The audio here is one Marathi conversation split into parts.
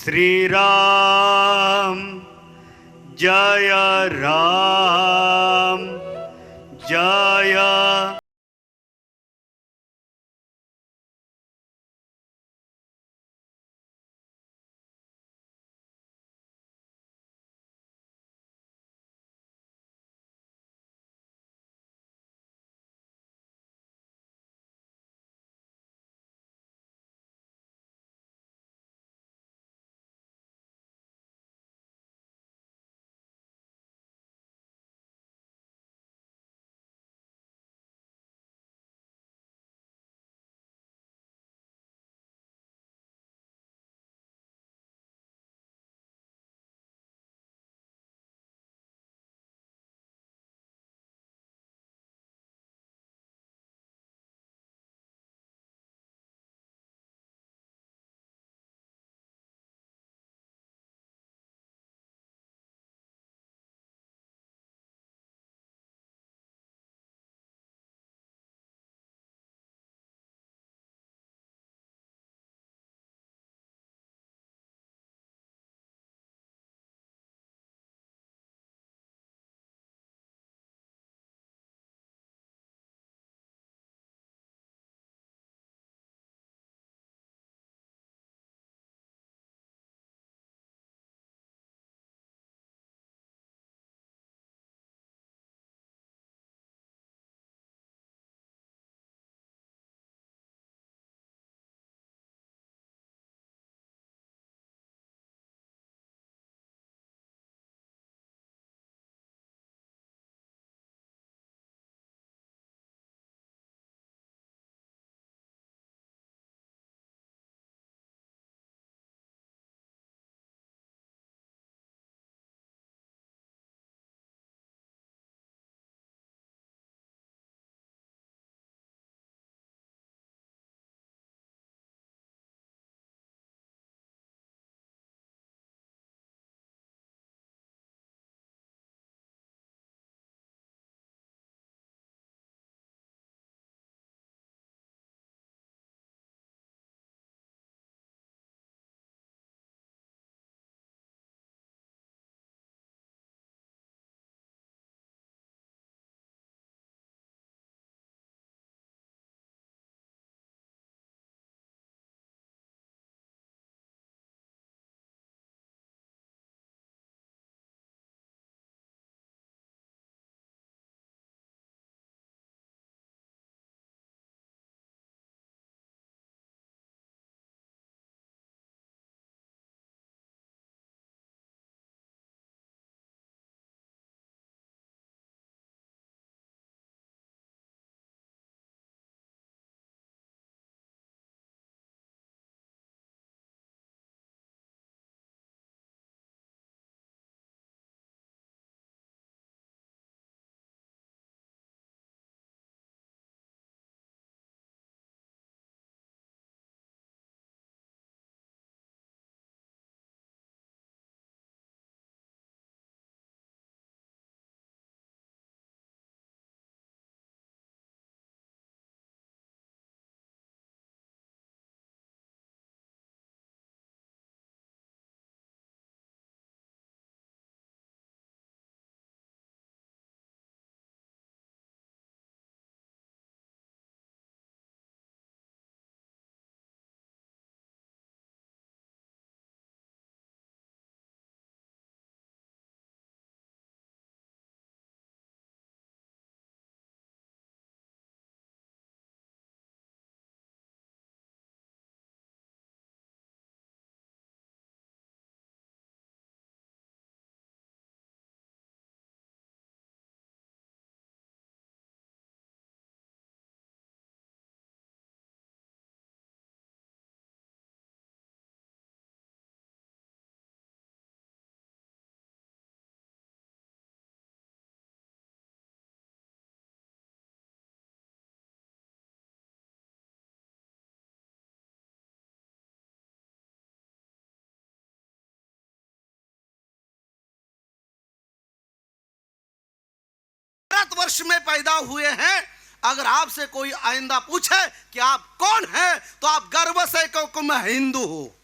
श्रीराम जय राम जय भारत वर्ष में पैदा हुए हैं। अगर आपसे कोई आइंदा पूछे कि आप कौन हैं तो आप गर्व से कहो कि मैं हिंदू हूं।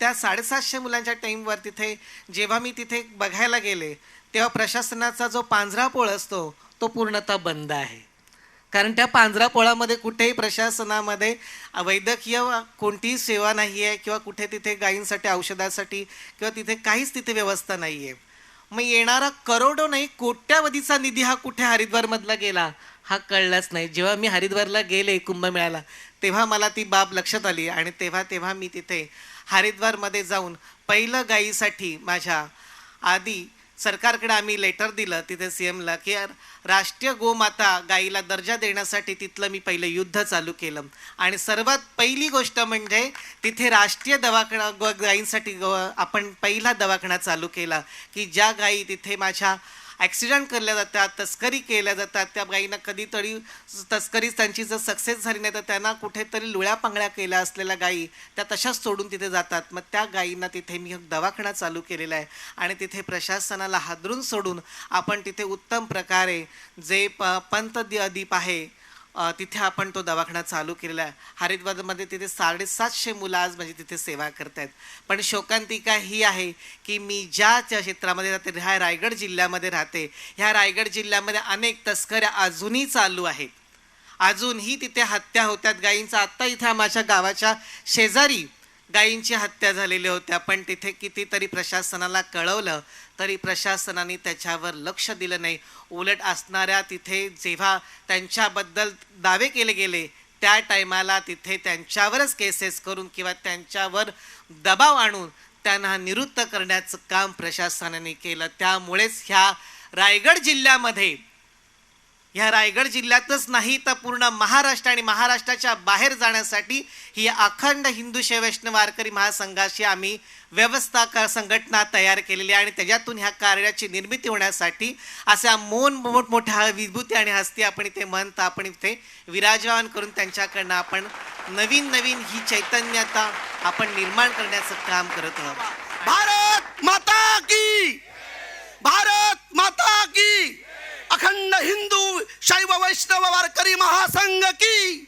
त्या साडेसातशे मुलांच्या टाईमवर तिथे जेव्हा मी तिथे बघायला गेले तेव्हा प्रशासनाचा जो पांजरा पोळ असतो तो पूर्णतः बंद आहे. कारण त्या पांजरा पोळामध्ये कुठेही प्रशासनामध्ये वैद्यकीय कोणतीही सेवा नाही आहे किंवा कुठे तिथे गायींसाठी औषधासाठी किंवा तिथे काहीच तिथे व्यवस्था नाही आहे. मग येणारा करोडो नाही कोट्यावधीचा निधी हा कुठे हरिद्वारमधला गेला हा कळलाच नाही. जेव्हा मी हरिद्वारला गेले कुंभमेळ्याला तेव्हा मला ती बाब लक्षात आली आणि तेव्हा तेव्हा मी तिथे हरिद्वारमध्ये जाऊन पहिलं गाईसाठी माझ्या आधी सरकारकडे आम्ही लेटर दिलं तिथे सी एमला की राष्ट्रीय गोमाता गाईला दर्जा देण्यासाठी तिथलं मी पहिलं युद्ध चालू केलं. आणि सर्वात पहिली गोष्ट म्हणजे तिथे राष्ट्रीय दवाखाना ग- ग- आपण पहिला दवाखाना चालू केला की ज्या गाई तिथे माझ्या ॲक्सिडेंट केल्या जातात तस्करी केल्या जातात. त्या गाईंना कधीतरी तस्करी त्यांची जर सक्सेस झाली नाही तर त्यांना कुठेतरी लुळ्या पांगळ्या केल्या असलेल्या गायी त्या तशाच सोडून तिथे जातात. मग त्या गायींना तिथे मी दवाखाना चालू केलेला आहे. आणि तिथे प्रशासनाला हादरून सोडून आपण तिथे उत्तम प्रकारे जे प पंत दीप आहे तिथे आपण तो दवाखाना चालू केलेला आहे. हरिद्वारमध्ये तिथे साडेसातशे मुलं आज म्हणजे तिथे सेवा करत आहेत पण शोकांतिका ही आहे की मी ज्या ज्या क्षेत्रामध्ये राहते ह्या रायगड जिल्ह्यामध्ये राहते ह्या रायगड जिल्ह्यामध्ये अनेक तस्कऱ्या अजूनही चालू आहेत. अजूनही तिथे हत्या होत्यात गायींचा आत्ता इथं माझ्या गावाच्या शेजारी गायींची हत्या झालेल्या होत्या. पण तिथे कितीतरी प्रशासनाला कळवलं तरी प्रशासनाने त्याच्यावर लक्ष दिलं नाही. उलट असणाऱ्या तिथे जेव्हा त्यांच्याबद्दल दावे केले गेले त्या टायमाला तिथे त्यांच्यावरच केसेस करून किंवा त्यांच्यावर दबाव आणून त्यांना निवृत्त करण्याचं काम प्रशासनाने केलं. त्यामुळेच ह्या रायगड जिल्ह्यामध्ये ह्या रायगड जिल्ह्यातच नाही तर पूर्ण महाराष्ट्र आणि महाराष्ट्राच्या बाहेर जाण्यासाठी ही अखंड हिंदू शैवैष्णव वारकरी महासंघाशी आम्ही व्यवस्था क संघटना तयार केलेली आहे आणि त्याच्यातून ह्या कार्याची निर्मिती होण्यासाठी अशा मोन मोठमोठ्या विभूती आणि हस्ती आपण इथे म्हणता आपण इथे विराजमान करून त्यांच्याकडनं आपण नवीन नवीन ही चैतन्यता आपण निर्माण करण्याचं काम करत आहोत. भारत माता की! भारत माता की! अखंड हिंदू शैव वैष्णव वारकरी महासंघ की